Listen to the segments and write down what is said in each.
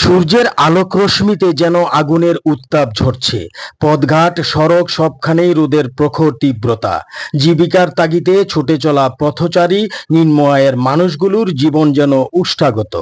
সূর্যের আলোক রশ্মিতে যেন আগুনের উত্তাপ ঝরছে। পথঘাট, সড়ক সবখানেই রোদের প্রখর তীব্রতা। জীবিকার তাগিতে ছুটে চলা পথচারী নিম্নয়ের মানুষগুলোর জীবন যেন উষ্ঠাগত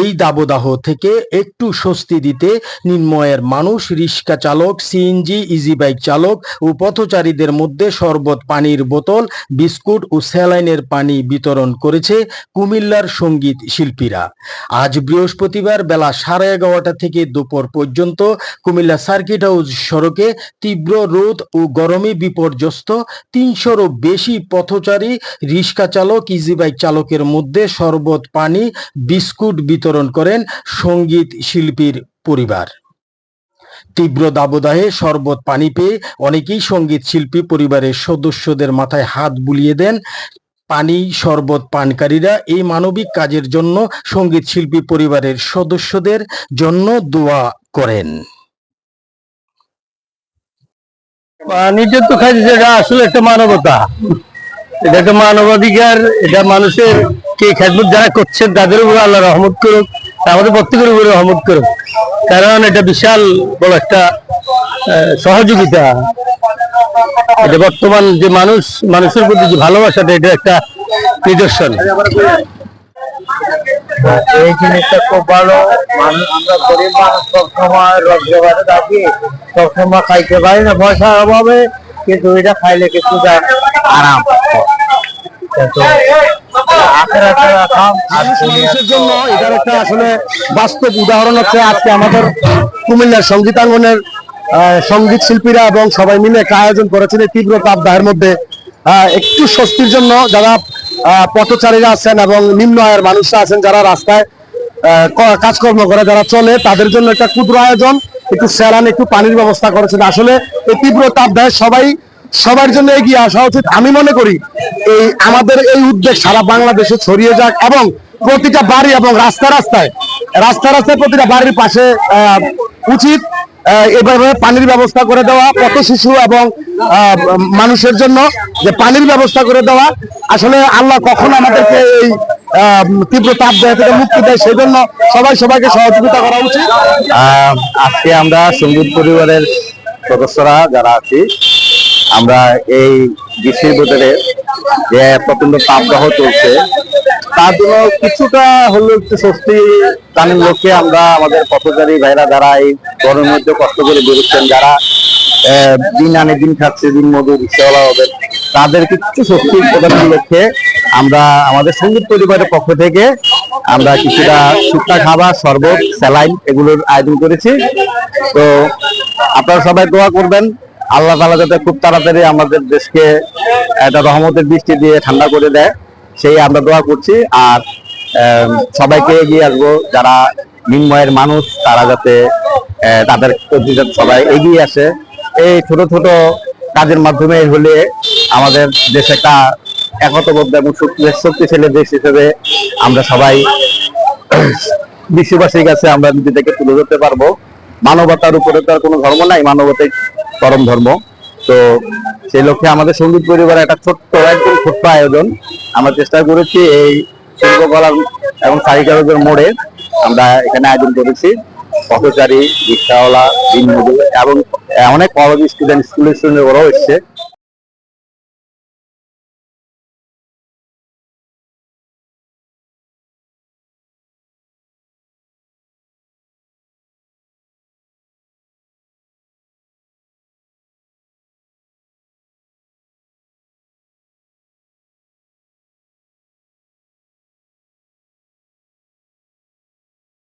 এই দাবদাহ থেকে একটু স্বস্তি দিতে নিম্নয়ের মানুষ, রিক্সা চালক, সিএনজি ইজি বাইক চালক ও পথচারীদের মধ্যে শরবত, পানির বোতল, বিস্কুট ও স্যালাইনের পানি বিতরণ করেছে কুমিল্লার সংগীত শিল্পীরা। আজ বৃহস্পতিবার বেলা সাড়ে এগারোটা থেকে দুপুর পর্যন্ত কুমিল্লা সার্কিট হাউস সড়কে তীব্র রোদ ও গরমে বিপর্যস্ত। তিনশোরও বেশি পথচারী, রিক্সা চালক ইজি বাইক চালকের মধ্যে শরবত, পানি, বিস্কুট বিতরণ করেন সংগীত শিল্পীর পরিবার। তীব্র দাবদাহে শরবত, পানি পেয়ে অনেকেই সংগীত শিল্পী পরিবারের সদস্যদের মাথায় হাত বুলিয়ে দেন। পানি শরবত পানকারীরা এই মানবিক কাজের জন্য সংগীত শিল্পী পরিবারের সদস্যদের জন্য দোয়া করেন। নিজের তো খাই যেটা আসলে একটা মানবতা। এটা একটা মানবাধিকার, এটা মানুষের কে খেদমত যারা করছেন, তাদের উপরে আল্লাহ রহমত করুক, আমাদের প্রত্যেকের উপরে রহমত করুক। কারণ এটা বিশাল বড় একটা সহযোগিতা। এটা বর্তমান যে মানুষ মানুষের প্রতি যে ভালোবাসাটা এটা একটা নিদর্শন। এই জিনিসটা খুব ভালো। মানুষ আমরা গরিব মানুষ সবসময় রোজগারে থাকি সবসময় খাইতে পারি না পয়সার অভাবে কিন্তু এটা খাইলে কিছুটা আরাম। জন্য এটার একটা আসলে বাস্তব উদাহরণ হচ্ছে আজকে আমাদের কুমিল্লার সঙ্গীতাঙ্গনের সংগীত শিল্পীরা এবং সবাই মিলে একটা আয়োজন করেছেন এই তীব্র তাপদাহের মধ্যে। একটু স্বস্তির জন্য যারা পথচারীরা আছেন এবং নিম্ন আয়ের মানুষরা আছেন যারা রাস্তায় কাজকর্ম করে যারা চলে, তাদের জন্য একটা ক্ষুদ্র আয়োজন, একটু স্যালান একটু পানির ব্যবস্থা করেছেন। আসলে এই তীব্র তাপদাহে সবাই, সবার জন্য এগিয়ে আসা উচিত। আমি মনে করি এই আমাদের এই উদ্যোগ সারা বাংলাদেশে ছড়িয়ে যাক এবং প্রতিটা বাড়ি এবং রাস্তা রাস্তায় রাস্তা রাস্তায় প্রতিটা বাড়ির পাশে উচিত। এভাবে পানির ব্যবস্থা করে দেওয়া, পথ শিশু এবং মানুষের জন্য যে পানির ব্যবস্থা করে দেওয়া, আসলে আল্লাহ কখন আমাদেরকে এই তীব্র তাপ দেওয়া থেকে মুক্তি দেয় সেই জন্য সবাই সবাইকে সহযোগিতা করা উচিত। আজকে আমরা সংগীত পরিবারের সদস্যরা যারা আছি, আমরা এই গ্রীষ্মের ভিতরে যে প্রচণ্ড তাপদাহ চলছে তার জন্য কিছুটা হলেও একটু স্বস্তি দানের লক্ষ্যে আমরা আমাদের পথচারী ভাইরা যারা এই গরমের মধ্যে কষ্ট করে বেরোচ্ছেন, যারা দিন আনে দিন খাচ্ছে, দিন মজুর, রিক্সাওয়ালা হবে তাদেরকে কিছু স্বস্তি প্রদানের লক্ষ্যে আমরা আমাদের সংগীত পরিবারের পক্ষ থেকে আমরা কিছুটা শুকনা খাবার, শরবত, স্যালাইন এগুলোর আয়োজন করেছি। তো আপনারা সবাই দোয়া করবেন, আল্লাহ তালা যাতে খুব তাড়াতাড়ি আমাদের দেশকে একটা রহমতের বৃষ্টি দিয়ে ঠান্ডা করে দেয়। সেই আমরা দোয়া করছি আর সবাইকে এগিয়ে আসব। যারা নিম্নয়ের মানুষ, তারা যাতে তাদের সবাই এগিয়ে আসে। এই ছোট ছোট কাজের মাধ্যমে হলে আমাদের দেশ একটা একতাবদ্ধ এবং শক্তি- শক্তিশালী দেশ হিসেবে আমরা সবাই বিশ্ববাসীর কাছে আমরা নিজেদেরকে তুলে ধরতে পারব। মানবতার উপরে তো আর কোনো ধর্ম নাই, মানবতাই পরম ধর্ম। তো সেই লক্ষ্যে আমাদের সংগীত পরিবারের একটা ছোট্ট একদম ছোট্ট আয়োজন। আমরা চেষ্টা করেছি এই শিল্পকলা এবং কারিগরদের মোড়ে আমরা এখানে আয়োজন করেছি। পথচারী, রিক্সাওয়ালা এবং অনেক কলেজ স্টুডেন্ট, স্কুলের স্টুডেন্ট ওরাও এসছে।